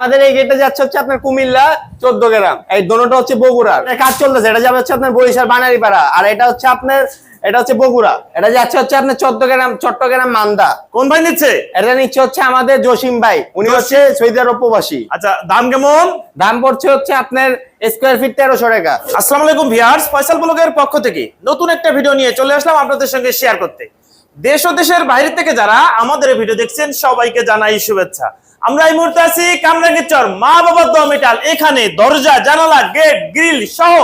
আমাদের এই গেটে যাচ্ছে হচ্ছে আপনার কুমিল্লা চোদ্দ গ্রাম। এই দোনোটা হচ্ছে বগুড়ার কাজ চলতেছে এটা যাবে হচ্ছে আপনার বরিশাল বানারিপাড়া আর এটা হচ্ছে আপনার এটা হচ্ছে বগুড়া। এটা যাচ্ছে হচ্ছে আপনার চোদ্দ গ্রাম চট্টগ্রাম মান্দা। কোন ভাই নিচ্ছে? এটা নিচ্ছে হচ্ছে আমাদের জসিম ভাই উনি হচ্ছে সৌদি আরব প্রবাসী। আচ্ছা দাম কেমন? দাম পড়ছে হচ্ছে আপনার স্কোয়ার ফিট তেরোশো টাকা। আসসালামু আলাইকুম ভিউয়ার্স ফয়সাল ব্লগের পক্ষ থেকে নতুন একটা ভিডিও নিয়ে চলে আসলাম আপনাদের সঙ্গে শেয়ার করতে। দেশ ও দেশের বাইরে থেকে যারা আমাদের ভিডিও দেখছেন সবাইকে জানাই শুভেচ্ছা। আমরা এই মুহূর্তে আছি কামরাঙ্গীরচর মা বাবার দোয়া মেটাল। এখানে দরজা জানালা গেট গ্রিল সহ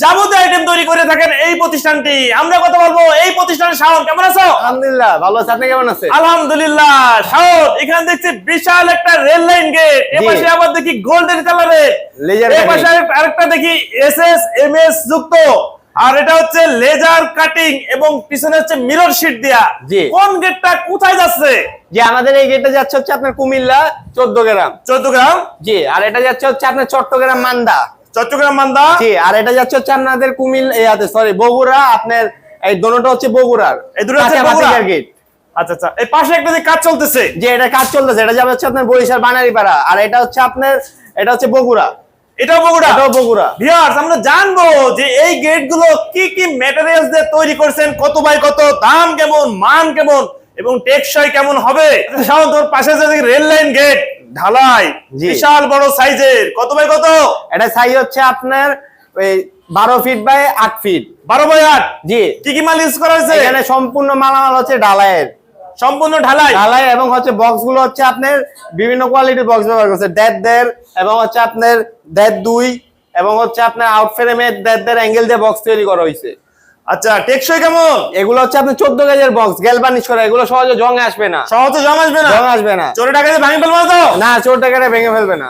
যাবতীয় আইটেম তৈরি করে থাকেন এই প্রতিষ্ঠানটি। আমরা কথা বলব এই প্রতিষ্ঠানের শাওন কেমন আছো? আলহামদুলিল্লাহ ভালো আছে। আপনি কেমন আছে আলহামদুলিল্লাহ শাওন এখানে দেখছি বিশাল একটা রেল লাইন গেট। এপাশে আবার দেখি গোল্ডেন কালারের। Laser এই পাশে আরেকটা দেখি এস এস এম এস যুক্ত। আর এটা হচ্ছে লেজার কাটিং এবং পিছনে হচ্ছে মিরর শিট দেয়া। কোন গেটটা কোথায় যাচ্ছে? যে আমাদের এই গেটে যাচ্ছে হচ্ছে আপনার কুমিল্লা চোদ্দ গ্রাম। চোদ্দ গ্রাম? জি আর এটা যাচ্ছে হচ্ছে আপনার চট্টগ্রাম মান্দা। চট্টগ্রাম মান্দা? জি আর এটা যাচ্ছে হচ্ছে আপনাদের কুমিল ইয়াতে সরি বগুড়া আপনার এই দোনোটা হচ্ছে বগুড়ার। এই দুটো হচ্ছে? গেট আচ্ছা আচ্ছা এই পাশে একটা যে কাজ চলতেছে। যে এটা কাজ চলতেছে এটা যাবে হচ্ছে আপনার বরিশাল বানারিপাড়া আর এটা হচ্ছে আপনার এটা হচ্ছে বগুড়া। এটাও বগুড়া? এটাও বগুড়া। ভিউয়ার্স আমরা জানব যে এই গেটগুলো কি কি ম্যাটেরিয়ালস দিয়ে তৈরি করছেন কত বাই কত দাম কেমন মান কেমন এবং টেকসই কেমন হবে? তোর পাশে যে রেল লাইন গেট ঢালাই বিশাল বড় সাইজের কত বাই কত? এটা সাইজ হচ্ছে আপনার ওই বারো ফিট বাই আট ফিট বারো বাই আট? জি। কি কি মাল ইউজ করা হয়েছে? এখানে সম্পূর্ণ মালামাল হচ্ছে ডালায়ের সম্পূর্ণ ঢালাই। ঢালাই এবং হচ্ছে বক্সগুলো হচ্ছে আপনার বিভিন্ন কোয়ালিটির বক্স ব্যবহার করছে। দেড় দেড় এবং হচ্ছে আপনার দেড় দুই এবং হচ্ছে আপনার আউট ফ্রেমে দেড় দেড় অ্যাঙ্গেল দিয়ে বক্স তৈরি করা হয়েছে। আচ্ছা টেকসই কেমন? এগুলো হচ্ছে আপনার চোদ্দ গেজের বক্স গেলবানিশ করা। এগুলো সহজে জং আসবে না। সহজে জং আসবে না? জং আসবে না। চোর টাকা দিয়ে ভেঙে ফেলবে না তো? না চোর টাকাটা ভেঙে ফেলবে না।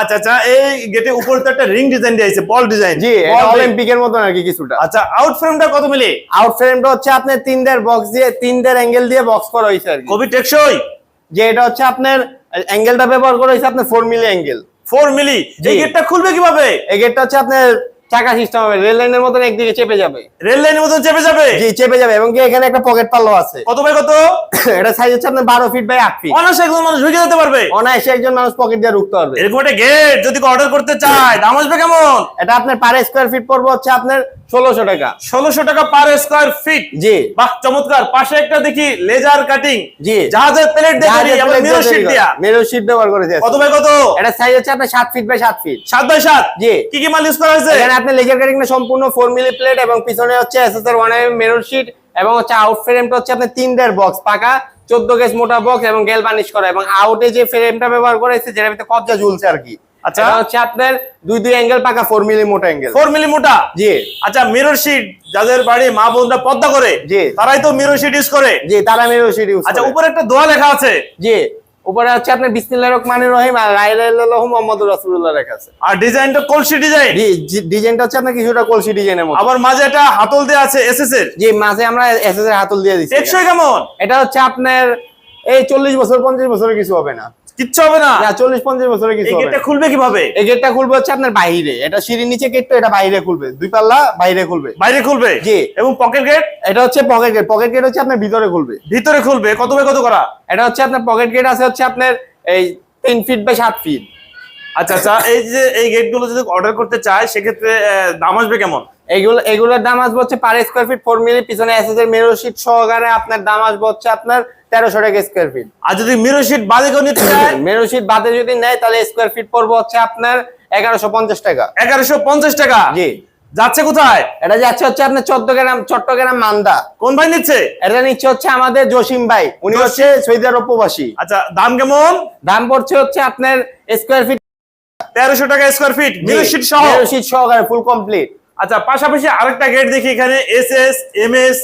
আচ্ছা আচ্ছা এই গেটে উপরে তো একটা রিং ডিজাইন দিয়েছে বল ডিজাইন জি অলিম্পিকের মতন আর কি কিছুটা। আচ্ছা আউট ফ্রেমটা কত মিলি? আউট ফ্রেমটা হচ্ছে আপনার তিন দেড় বক্স দিয়ে তিন দেড় অ্যাঙ্গেল দিয়ে বক্স করা হয়েছে আর কি। কবি টেকসই? যে এটা হচ্ছে আপনার অ্যাঙ্গেলটা ব্যবহার করা হয়েছে আপনার four milli angle four milli. এই গেটটা খুলবে কীভাবে? এই গেটটা হচ্ছে আপনার চাকা সিস্টেম হবে রেল লাইনের মতন একদিকে চেপে যাবে। রেল লাইনের মতন চেপে যাবে? জি চেপে যাবে এবং কি এখানে একটা পকেট পাল্লো আছে। কত বাই কত? এটা সাইজ হচ্ছে আপনার বারো ফিট বাই আট ফিট অনায়াসে একজন মানুষ ঢুকে যেতে পারবে। অনায়াসে একজন মানুষ পকেট দিয়ে ঢুকতে পারবে। এরকম একটা গেট যদি অর্ডার করতে চায় দাম আসবে কেমন? এটা আপনার পার স্কোয়ার ফিট পড়বে হচ্ছে আপনার ষোলোশো টাকা। ষোলোশো টাকা পার স্কোয়ার ফিট জি। বাহ চমৎকার। পাশে একটা দেখি লেজার কাটিং জি। জাহাজের প্লেট তৈরি, আবার মিরর শিট দিয়া। মেরো শিট ব্যবহার করেছে কত বাই কত? এটা সাইজ হচ্ছে আপনার সাত ফিট বাই সাত ফিট সাত বাই সাত? জি। কি কি মাল ইউজ করা হয়েছে? আপনার লেজার কাটিং না সম্পূর্ণ ফোর মিলি প্লেট এবং পিছনে হচ্ছে SSR one M maroon sheet এবং হচ্ছে আউট ফ্রেমটা হচ্ছে আপনার তিন দেড় বক্স পাকা চোদ্দ গেজ মোটা বক্স এবং গেল বানিশ করা। এবং আউটে যে ফ্রেমটা ব্যবহার করেছে যেটার ভিতরে কবজা ঝুলছে আর কি। আচ্ছা। হচ্ছে আপনার দুই দুই অ্যাঙ্গেল পাকা ফোর মিলি মোটা অ্যাঙ্গেল ফোর মিলি মোটা? জি। আচ্ছা মিরর শিট যাদের বাড়ি মা বোনরা পর্দা করে জি। তারাই তো মিরর শিট ইউজ করে? জি তারা মেরু শিট ইউজ আচ্ছা উপরে একটা দোয়া লেখা আছে। জি। উপরে হচ্ছে আপনার বিসমিল্লাহির রহমানির রহিম আর রাইলাল্লাহু মুহাম্মাদুর রাসূলুল্লাহ লেখা আছে। আর ডিজাইনটা কলসি ডিজাইন? জি ডিজাইনটা হচ্ছে আপনার কিছুটা কলসি ডিজাইনের মতো। আবার মাঝে একটা হাতল দেওয়া আছে এসএস এর? জি মাঝে আমরা এসএস এর হাতল দিয়ে দিচ্ছি। টেকসই কেমন? এটা হচ্ছে আপনার এই চল্লিশ বছর পঞ্চাশ বছরের কিছু হবে না। কিচ্ছু হবে না। না চল্লিশ পঞ্চাশ বছরে কিছু এই হবে গেটটা খুলবে কীভাবে? এই গেটটা খুলবে হচ্ছে আপনার বাইরে। এটা সিঁড়ির নিচে গেট তো এটা বাইরে খুলবে। দুই পাল্লা বাইরে খুলবে। বাইরে খুলবে? জি। এবং পকেট গেট এটা হচ্ছে পকেট গেট পকেট গেট হচ্ছে আপনার ভিতরে খুলবে। ভিতরে খুলবে? কত বাই কত করা? এটা হচ্ছে আপনার পকেট গেট আছে হচ্ছে আপনার এই তিন ফিট বাই সাত ফিট আচ্ছা আচ্ছা এই যে এই গেটগুলো যদি অর্ডার করতে চায় সেক্ষেত্রে দাম আসবে কেমন? এগুলো এগুলোর দাম আসবে হচ্ছে per square feet four milli পিছনে এসএস এর মেরো শিট সহকারে আপনার দাম আসবে হচ্ছে আপনার তেরোশো টাকা স্কোয়ার ফিট আর যদি মিরর শিট বাদে কেউ নিতে চায়? মেরো শিট বাদে যদি নেয় তাহলে স্কোয়ার ফিট পড়বে হচ্ছে আপনার এগারোশো পঞ্চাশ টাকা। এগারোশো পঞ্চাশ টাকা? জি। যাচ্ছে কোথায়? এটা যাচ্ছে হচ্ছে আপনার চট্টগ্রাম চট্টগ্রাম মান্দা। কোন ভাই নিচ্ছে? এটা নিচ্ছে হচ্ছে আমাদের জসিম ভাই। উনি হচ্ছে সৌদি আরব প্রবাসী আচ্ছা দাম কেমন? দাম পড়ছে হচ্ছে আপনার স্কোয়ার ফিট তেরোশো টাকা স্কোয়ার ফিট মিরর শিট সহ। শীট সহকারে ফুল কমপ্লিট আচ্ছা পাশাপাশি আরেকটা গেট দেখি এখানে এস এস এম এস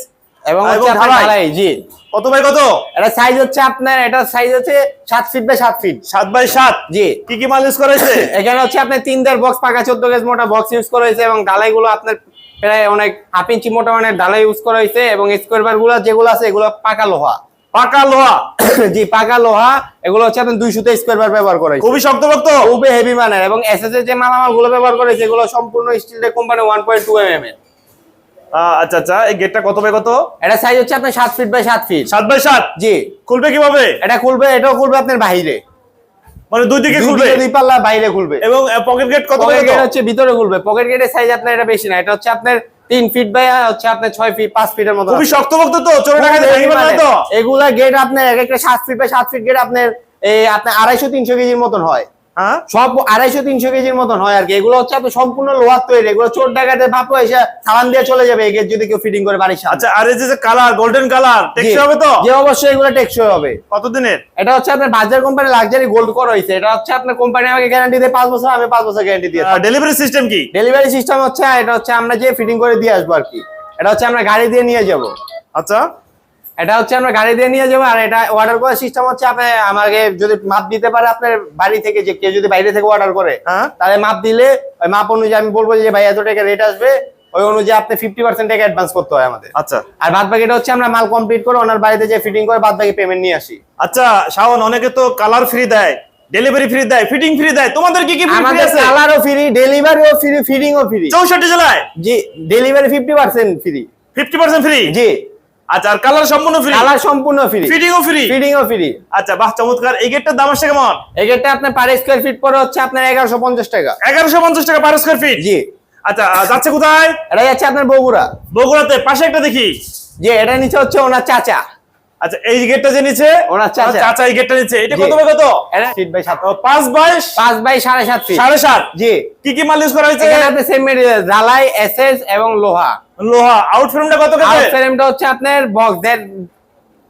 এবং ঢালাই। জি। কত বাই কত? এটা সাইজ হচ্ছে আপনার এটা সাইজ হচ্ছে সাত ফিট বাই সাত ফিট সাত বাই সাত? জি। কি কি মাল ইউজ করা হয়েছে? এখানে হচ্ছে আপনার তিন দেড় বক্স পাকা চোদ্দ গেজ মোটা বক্স ইউজ করা হয়েছে এবং ঢালাই গুলো আপনার প্রায় অনেক হাফ ইঞ্চি মোটা মানের ঢালাই ইউজ করা হয়েছে এবং স্কোয়ার বারগুলো যেগুলো আছে এগুলো পাকা লোহা। পাকা লোহা। জি পাকা লোহা। এগুলো হচ্ছে আপনার দুইশোতে স্কোয়ার বার ব্যবহার করা খুবই শক্তভক্ত খুবই হেভি মানের। এবং এসএস এর যে মালামালগুলো ব্যবহার করে সেগুলো সম্পূর্ণ steel company one point two M এর আহ, আচ্ছা আচ্ছা এই গেটটা কত বাই কত? এটা সাইজ হচ্ছে আপনার সাত ফিট বাই সাত ফিট সাত বাই সাত? জি। খুলবে কীভাবে? এটা খুলবে এটাও খুলবে আপনার বাহিরে। মানে দুই দিকে খুলবে? দিকে দুই পাল্লা বাইরে খুলবে। এবং পকেট গেট কত পকেট গেট হচ্ছে ভিতরে খুলবে। পকেট গেটের সাইজ আপনার এটা বেশি না। এটা হচ্ছে আপনার তিন ফিট বাই হচ্ছে আপনার ছয় ফিট পাঁচ ফিটের মতো খুবই শক্তভক্ত তো চোরে টাকা এগুলা গেট আপনার এক একটা সাত ফিট বাই সাত ফিট গেট আপনার এই আপনার আড়াইশো তিনশো কেজির মতন হ্যাঁ। সব আড়াইশো তিনশো কেজির মতন হয় আর কি। এগুলো হচ্ছে আপনার সম্পূর্ণ লোহার তৈরি। এগুলো চোর ডাকাতে ভাপো এসে সালান দিয়ে চলে যাবে এই গেট যদি কেউ ফিটিং করে বাড়ির সামনে। আচ্ছা আর এই যে কালার গোল্ডেন কালার টেকসই হবে তো? যে অবশ্যই এগুলো টেকসই হবে। কতদিনের? এটা হচ্ছে আপনার বাজার কোম্পানি লাক্সারি গোল্ড করা হয়েছে এটা হচ্ছে আপনার কোম্পানি আমাকে গ্যারান্টি দিয়ে পাঁচ বছর আমি পাঁচ বছর গ্যারান্টি দিয়ে ডেলিভারি সিস্টেম কি? ডেলিভারি সিস্টেম হচ্ছে এটা হচ্ছে আমরা যে ফিটিং করে দিয়ে আসব আর কি। এটা হচ্ছে আমরা গাড়ি দিয়ে নিয়ে যাব। আচ্ছা। এটা হচ্ছে আমরা গাড়ি দিয়ে নিয়ে যাব আর এটা অর্ডার করার সিস্টেম হচ্ছে আপনি আমাকে যদি মাপ দিতে পারে আপনার বাড়ি থেকে যে কেউ যদি বাইরে থেকে অর্ডার করে হ্যাঁ। তাহলে মাপ দিলে ওই মাপ অনুযায়ী আমি বলব যে ভাই এত টাকা রেট আসবে ওই অনুযায়ী আপনি ফিফটি পার্সেন্ট টাকা অ্যাডভান্স করতে হয় আমাদের। আচ্ছা। আর বাদ বাকিটা হচ্ছে আমরা মাল কমপ্লিট করে ওনার বাড়িতে যে ফিটিং করে বাদ বাকি পেমেন্ট নিয়ে আসি। আচ্ছা শাওন অনেকে তো কালার ফ্রি দেয় ডেলিভারি ফ্রি দেয় ফিটিং ফ্রি দেয় তোমাদের কি কি ফ্রি আছে? কালারও ফ্রি ডেলিভারিও ফ্রি ফিটিংও ফ্রি চৌষট্টি জেলায়? জি delivery fifty percent free fifty percent free জি। আচ্ছা আর কালার সম্পূর্ণ ফ্রি কালার সম্পূর্ণ ফ্রি ফিটিংও ফ্রি ফিটিংও ফ্রি আচ্ছা বাহ চমৎকার। এই গেটটার দাম আসছে কেমন? এক্ষেত্রে আপনার পার স্কোয়ার ফিট পরে হচ্ছে আপনার এগারোশো পঞ্চাশ টাকা। এগারোশো পঞ্চাশ টাকা পার স্কোয়ার ফিট জি। আচ্ছা যাচ্ছে কোথায়? এটা যাচ্ছে আপনার বগুড়া। বগুড়াতে। পাশে একটা দেখি। যে এটা নিচে হচ্ছে ওনার চাচা। আচ্ছা এই গেটটা যে নিচে চাচা। চাচা এই গেটটা নিচে এটা কত কত? বাই সাত। ও, পাঁচ বাই পাঁচ বাই সাড়ে সাত ফিট সাড়ে সাত? জি। কি কি করা হয়েছে? এখানে আপনি সেম মেটেরিয়াল এসএস এবং লোহা। লোহা। আউট ফ্রেমটা কত আউট ফ্রেমটা হচ্ছে আপনার বক্স দেড়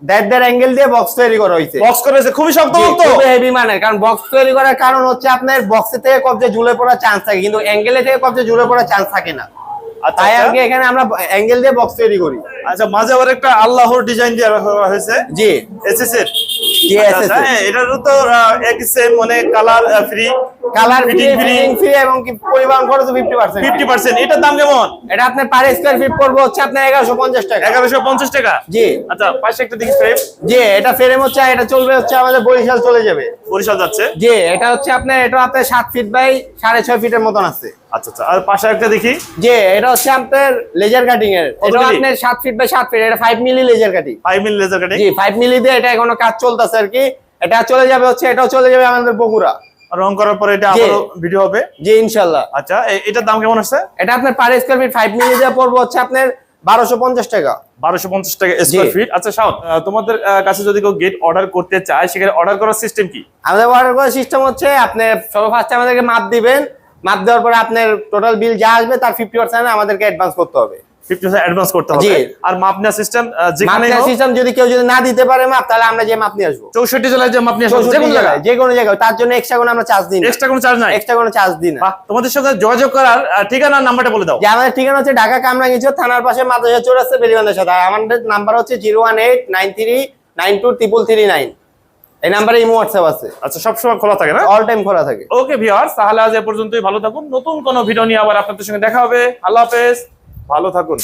দেড় দেড় অ্যাঙ্গেল দিয়ে বক্স তৈরি করা হয়েছে। বক্স করা হয়েছে। খুবই শক্ত হেভি মানের। কারণ বক্স তৈরি করার কারণ হচ্ছে আপনার বক্সে থেকে কবজে ঝুলে পড়ার চান্স থাকে। কিন্তু অ্যাঙ্গেলে থেকে কবজে ঝুলে পড়ার চান্স থাকে না। আচ্ছা তাই আর আচ্ছা। কি এখানে আমরা অ্যাঙ্গেল দিয়ে বক্স তৈরি করি। আচ্ছা মাঝে আবার একটা আল্লাহর ডিজাইন দিয়ে রাখা হয়েছে। জি। এসএস এর? জি আচ্ছা, এসএস আচ্ছা, এটারও তো আহ, সেম মানে colour free colour free Fitting free। Fitting free এবং কি পরিবহন খরচ ফিফটি পার্সেন্ট ফিফটি পার্সেন্ট এটার দাম কেমন? এটা আপনার পার স্কোয়ার ফিট পড়বে হচ্ছে আপনার এগারোশো পঞ্চাশ টাকা। এগারোশো পঞ্চাশ টাকা? জি। আচ্ছা পাশে একটা দেখি ফ্রেম জি এটা ফ্রেম হচ্ছে এটা চলবে হচ্ছে আমাদের বরিশাল চলে যাবে। বরিশাল যাচ্ছে? জি এটা হচ্ছে আপনার এটা আপনার সাত ফিট বাই সাড়ে ছয় ফিটের মতন আছে। আচ্ছা আচ্ছা। আর পাশে একটা দেখি। জি এটা হচ্ছে আপনার লেজার কাটিং এর। এটা আপনার সাত ফিট বাই সাত ফিট এটা five milli laser cutting five milli laser cutting জি ফাইভ মিলি দিয়ে এটা এখনও কাজ চলতেছে আর কি। এটা চলে যাবে হচ্ছে এটাও চলে যাবে আমাদের বগুড়া। রং করার পরে এটা। ভিডিও হবে? জি ইনশাল্লাহ। আচ্ছা এটার দাম কেমন আছে? এটা আপনার per square feet five milli দিয়ে পড়বে হচ্ছে আপনার বারোশো পঞ্চাশ টাকা। বারোশো পঞ্চাশ টাকা স্কোয়ার ফিট আচ্ছা শাওন তোমাদের কাছে যদি কেউ গেট অর্ডার করতে চায় সেখানে অর্ডার করার সিস্টেম কি? আমাদের অর্ডার করার সিস্টেম হচ্ছে আপনি সর্ব ফার্স্টে আমাদেরকে মাপ দিবেন। মাপ দেওয়ার পরে আপনার টোটাল বিল যা আসবে তার ফিফটি পার্সেন্ট আমাদেরকে অ্যাডভান্স করতে হবে। ফিফটি পার্সেন্ট অ্যাডভান্স করতে হবে। আর মাপ নেওয়ার সিস্টেম যেখানে নেওয়ার সিস্টেম যদি কেউ যদি না দিতে পারে মাপ তাহলে আমরা যে মাপ নিয়ে আসব। চৌষট্টি জেলায় যে মাপ নিয়ে আসবে, যে কোনো জায়গায় জায়গায়। যে কোনো জায়গায়। তার জন্য এক্সট্রা কোনো আমরা চার্জ দিই না। এক্সট্রা কোনো চার্জ নাই। এক্সট্রা কোনো চার্জ দিই না। তোমাদের যোগাযোগ করার ঠিকানা নাম্বারটা বলে দাও। যে আমাদের ঠিকানা হচ্ছে ঢাকা কামরাঙ্গীচর থানার পাশে মাদ্রাসা চৌরাস্তা বেরিবান্ধের সাথে। আর আমাদের নাম্বার হচ্ছে zero one eight nine three nine two triple three nine. এই নাম্বারে ইমো হোয়াটসঅ্যাপ আছে। আচ্ছা সবসময় খোলা থাকে না? অল টাইম খোলা থাকে। ওকে ভিউয়ার্স তাহলে আজ এ পর্যন্তই। ভালো থাকুন। নতুন কোনো ভিডিও নিয়ে আবার আপনাদের সঙ্গে দেখা হবে। আল্লাহ হাফেজ। ভালো থাকুন।